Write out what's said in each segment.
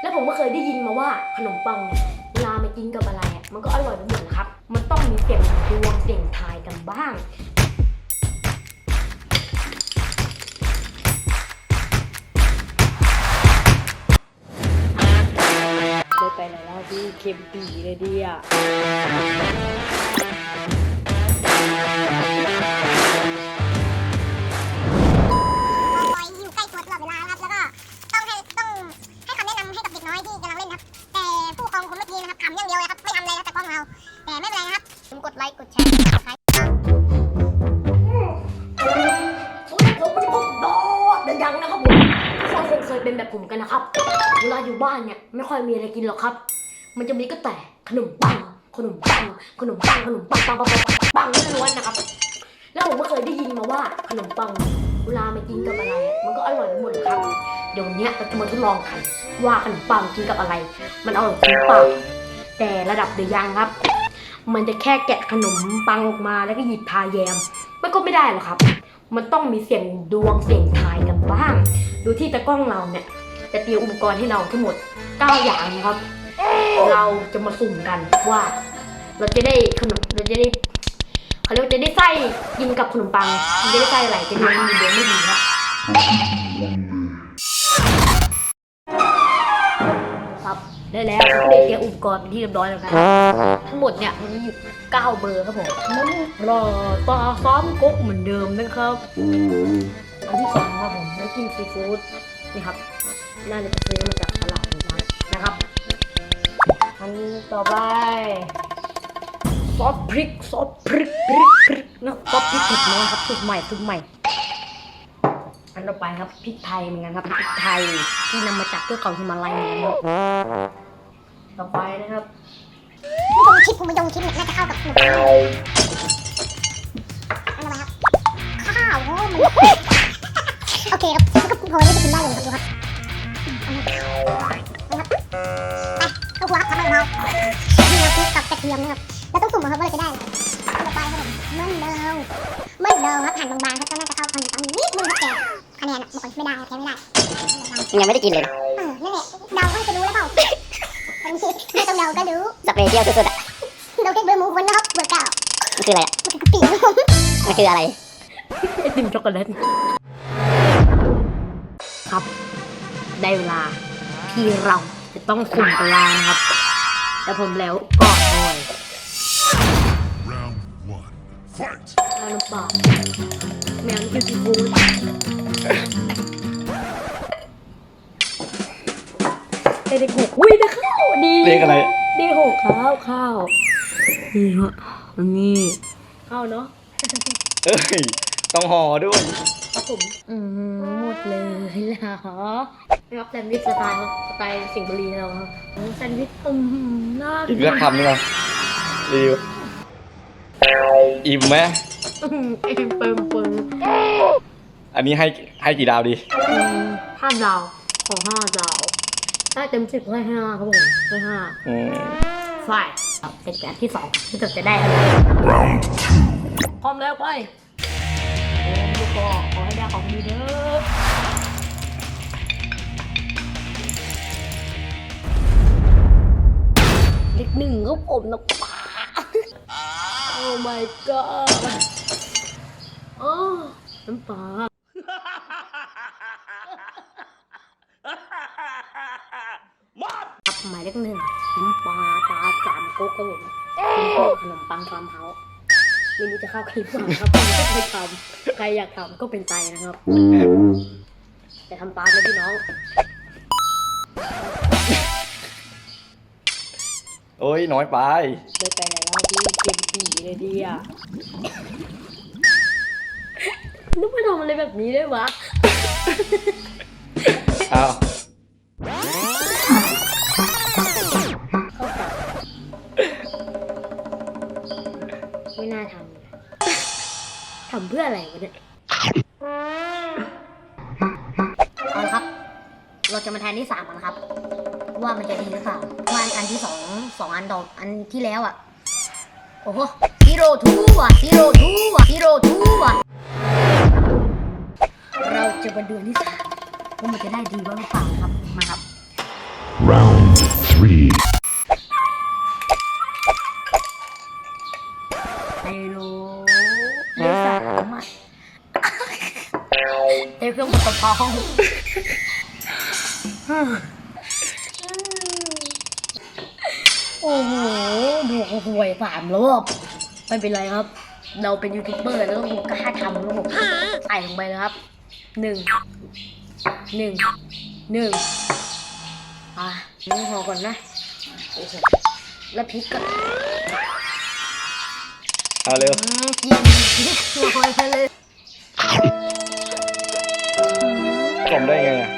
แล้วผมก็เคยได้ยินมาว่าขนมปังเนี่ยเวลามากินกับอะไรอะมันก็อร่อยไปหมดนะครับ มันต้องมีเสียงดวงเสียงทายกันบ้าง ได้ไปไหนแล้วพี่เค็มปีเลยดิอะ เป็นแบบผมกันนะครับ เวลาอยู่บ้านเนี่ยไม่ค่อยมีอะไรกินหรอกครับ มันจะมีก็แต่ขนมปัง ขนมปัง ขนมปัง ขนมปังปังปังปังปังล้วนๆนะครับ แล้วผมก็เคยได้ยินมาว่าขนมปังเวลามากินกับอะไร มันก็อร่อยหมดครับ เดี๋ยวนี้เราจะมาทดลองกัน ว่าขนมปังกินกับอะไร มันอร่อยจริงเปล่าแต่ระดับเดียยังครับ มันจะแค่แกะขนมปังออกมาแล้วก็หยิบทาแยม มันก็ไม่ได้หรอกครับ มันต้องมีเสียงดวงเสียงทายกันบ้าง ดูที่ตะกล้องเราเนี่ย จะเตรียมอุปกรณ์ให้เราทั้งหมด 9 อย่างนะครับ เราจะมาสุ่มกันว่า เราจะได้ขนมเราจะได้เขาเรียกว่าจะได้ไส้กินกับขนมปังจะได้ไส้อะไรจะดวงดีดวไม่ดีครับครับได้แล้วผมก็ได้เตรียมอุปกรณ์เป็นที่เรียบร้อยแล้วครับทั้งหมดเนี่ยมันมีอยู่9เบอร์ครับผมรอปลาซ้อมก๊กเหมือนเดิมนะครับ อันที่สองครับผมน้ำจิ้มซีฟู้ดนี่ครับ น่าจะซื้อมาจากตลาดนะครับนะครับอันต่อไปซอสพริกซอสพริกพริกพริกนะซอสพริกเผ็ดน้อยครับสูตรใหม่สูตรใหม่ อันต่อไปครับพริกไทยเหมือนกันครับพริกไทยที่นำมาจากเทือกเขาฮิมาลัยเหมือนกันครับต่อไปนะครับมะยงชิดผมมะยงชิดเนี่ยน่าจะเข้ากับขนมปังอันอะไรครับข้าวโอ้มัน โอเคครับมันก็พอที่จะกินได้เลยครับดูครับอันนี้นะครับไปเข้าหัวครับทำให้เรานี่เราคลุกกับกระเทียมนะครับแล้วต้องสุ่มครับว่าเราจะได้ต่อไปครับผมมันเดิมมันเดิมครับหั่นบางๆครับก็น่าจะเข้าขนมปังนิดนึงครับแต่คะแนนอะบอกก่อนไม่ได้แพ้ไม่ได้ยังไม่ได้กินเลยนะเออนั่นแหละเดาก็จะรู้แล้วเปล่าอันนี้ไม่ต้องเดาก็รู้สเปรย์เที่ยวสุดๆอะเราแค่เบอร์มูคนนะครับเบอร์เก้ามันคืออะไรอะมันคือปีกครับผมมันคืออะไรไอติมช็อกโกแลต ครับ ได้เวลาที่เราจะต้องสุ่มกันแล้วนะครับ แต่ผมแล้วก็โอย Round one. Fight! เอาน้ำเปล่าแมวนี่คือซีฟู้ดได้เด็กหกอุ้ยได้ข้าวดีเลขอะไร ได้หกข้าวข้าวนี่ฮะอันนี้ข้าวเนาะเอ้ย ต้องห่อด้วยครับ ผมอืมหมดเลยเหรอนะครับแซนด์วิชสไตล์ครับสไตล์สิงห์บุรีเราครับแซนด์วิชอืมน่าอีกสักคำหนึงอะรีวิวอิ่มไหมอืมเอ็มเปิมเปิมอันนี้ให้ให้กี่ดาวดีอืมห้าดาวของห้าดาวได้เต็มสิบให้ห้าครับผมให้ห้าอืมฝ่ายครับเป็นแบบที่สองที่จะจะได้อะไร Round two. พร้อมแล้วไปโอ้ลู กก็ขอให้ได้ของดีเด้อเล็กหนึ่งก็ผมนะป้าโอ้ my god อ๋อน้ำปลาครับหมายเลขหนึ่งน้ำปลาปลาสามก๊กครับผมเป็นพวกขนมปังฟาร์มเฮาส์ ไม่รู้จะเข้าคลิปหรือเปล่าครับผมไม่เคยทำใครอยากทำก็เป็นใจนะครับแต่ทำปลาเลยพี่น้อง โอ้ยน้อยไปได้ไปไหนแล้วพี่เกมปีเลยดิอะนึกว่าทำอะไรแบบนี้ได้วะ อ้าว ทำเพื่ออะไรวะเนี่ยเอาละครับ เราจะมาแทนที่สามกันนะครับ ว่ามันจะดีหรือเปล่าว่าอันอันที่สองสองอันต่ออันที่แล้วอะ โอ้โหซีโร่ทูว่ะซีโร่ทูว่ะซีโร่ทูว่ะเราจะมาดูอันที่สามว่ามันจะได้ดีบ้างหรือเปล่าครับ มาครับ Round three. รื่องกระเพาะโอ้โห ดูเขาห่วยสามรอบไม่เป็นไรครับ เราเป็นยูทูบเบอร์แล้วต้องกล้าทำแล้วผมใส่ลงไปเลยครับหนึ่งหนึ่งหนึ่งอะนี่พอก่อนนะโอ้โหแล้วพริกก็เอาเร็วอืมกินพริกลอยไปเลย กล่อมได้ไงอะ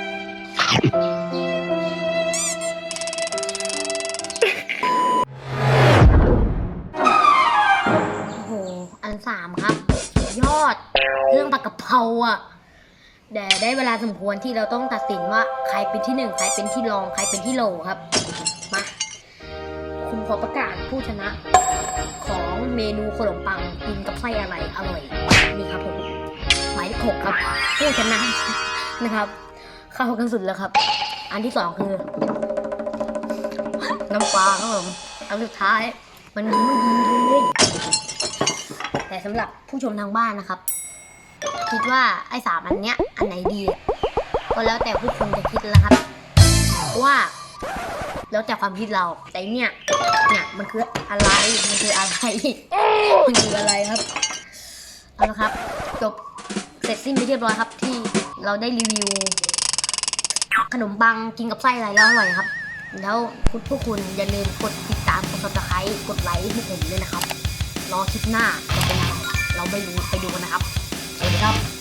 โอ้โห อันสามครับ ยอด เรื่องปลากระเพราอะแต่ได้เวลาสมควรที่เราต้องตัดสินว่าใครเป็นที่หนึ่งใครเป็นที่รองใครเป็นที่โหลครับ มา คุณขอประกาศผู้ชนะ ของเมนูขนมปังกินกับไส้อะไรอร่อย นี่ครับผมหมายเลขหกครับ ผู้ชนะ นะครับ เข้ากันสุดแล้วครับ อันที่สองคือ น้ำปลาครับผมอันสุดท้าย มันไม่ดีเลยแต่สำหรับผู้ชมทางบ้านนะครับ คิดว่าไอ้สามอันเนี้ย อันไหนดี ก็แล้วแต่ผู้คนจะคิดแล้วครับว่าแล้วแต่ความคิดเราแต่เนี่ยเนี่ยมันคืออะไรมันคืออะไรมันคืออะไรครับเอาละครับจบเสร็จสิ้นไปเรียบร้อยครับที่ เราได้รีวิว ขนมปังกินกับไส้อะไรแล้วอร่อยครับ แล้วคุณพวกคุณอย่าลืมกดติดตามกดซับสไครต์กดไลค์ให้ผมด้วยนะครับ รอคลิปหน้าจะเป็นอะไรเราไม่รู้ไปดูกันนะครับสวัสดีครับ